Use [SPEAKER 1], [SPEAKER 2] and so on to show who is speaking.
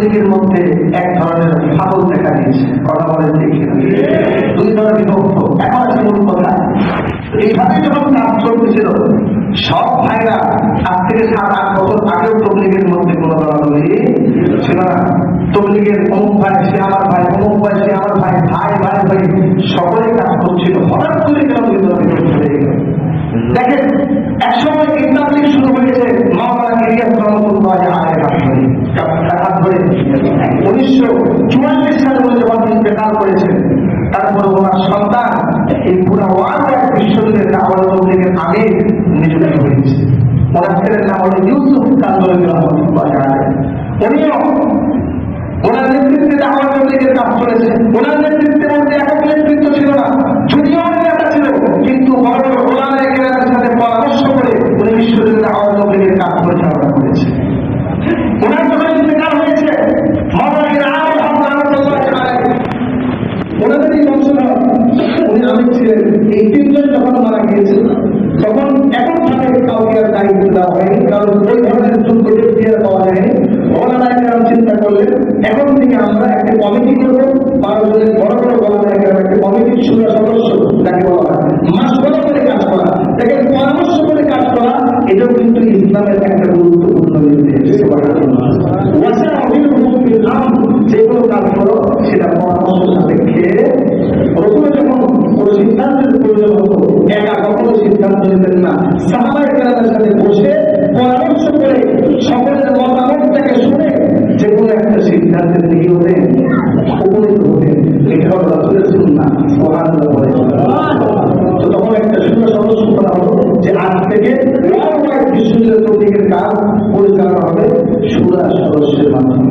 [SPEAKER 1] তবলিগের মধ্যে এক ধরনের ফাটল দেখা দিয়েছে। কথা বলেন দুই ধরনের বিভক্ত এখন আছে মূল কথা। এইভাবে যখন কাজ চলতেছিল, সব ভাইরা আজ থেকে সাত, আট বছর আগেও তবলিগের মধ্যে কোনো দলাদলি ছিল না। তবলিগের অমুক ভাই, সে আমার ভাই, অমুক ভাই, সে আমার ভাই ভাই ভাই ভাই উনিশশো চুয়াল্লিশ সালে উনি যখন ইন্তেকাল করেছেন, তারপর ওনার সন্তান এই পুরো ওয়ার্ল্ড বিশ্বযুদ্ধের দাওয়াত তবলিগের আগে নিযুক্ত হয়েছে। ওনার ছেলের নাম হলো ইউসুফ কান্দরী রহমতুল্লাহ উনিও ওনার নেতৃত্বে দাওয়াত তবলিগের কাজ চলেছে ওনার নেতৃত্বের মধ্যে একক নেতৃত্ব ছিল না। যদিও অনেক নেতা ছিল, কিন্তু বড় ওলামায়ে কেরামের সাথে পরামর্শ করে উনি বিশ্বযুদ্ধের দাওয়াত তবলিগের কাজ পরিচালনা করেছে ওনার যখন ইন্তেকাল হয়েছে মাওলানা আবুল হক রহমতুল্লাহ আলাইহি ওনাদেরই বংশধর উনি আমির ছিলেন এই তিনজন যখন মারা গিয়েছিল, তখন এখন তাদের কাউকে আর দায়িত্ব দেওয়া হয়নি, কারণ ওই ধরনের যোগ্য ব্যক্তি আর পাওয়া যায়নি। কেরাম চিন্তা করলেন, এখন থেকে আমরা একটা কমিটি করব সিদ্ধান্ত নিতেন না। কেরামের সাথে বসে পরামর্শ করে সকলের মতামতটাকে শুনে যে কোনো একটা সিদ্ধান্তের দিকে হতেন উপনীত হতেন এটা তখন একটা সুন্দর সদস্য করা হলো যে আজ থেকে বিশ্ববিদ্যালয় কাজ পরিচালনা হবে সুরা সদস্যের মাধ্যমে।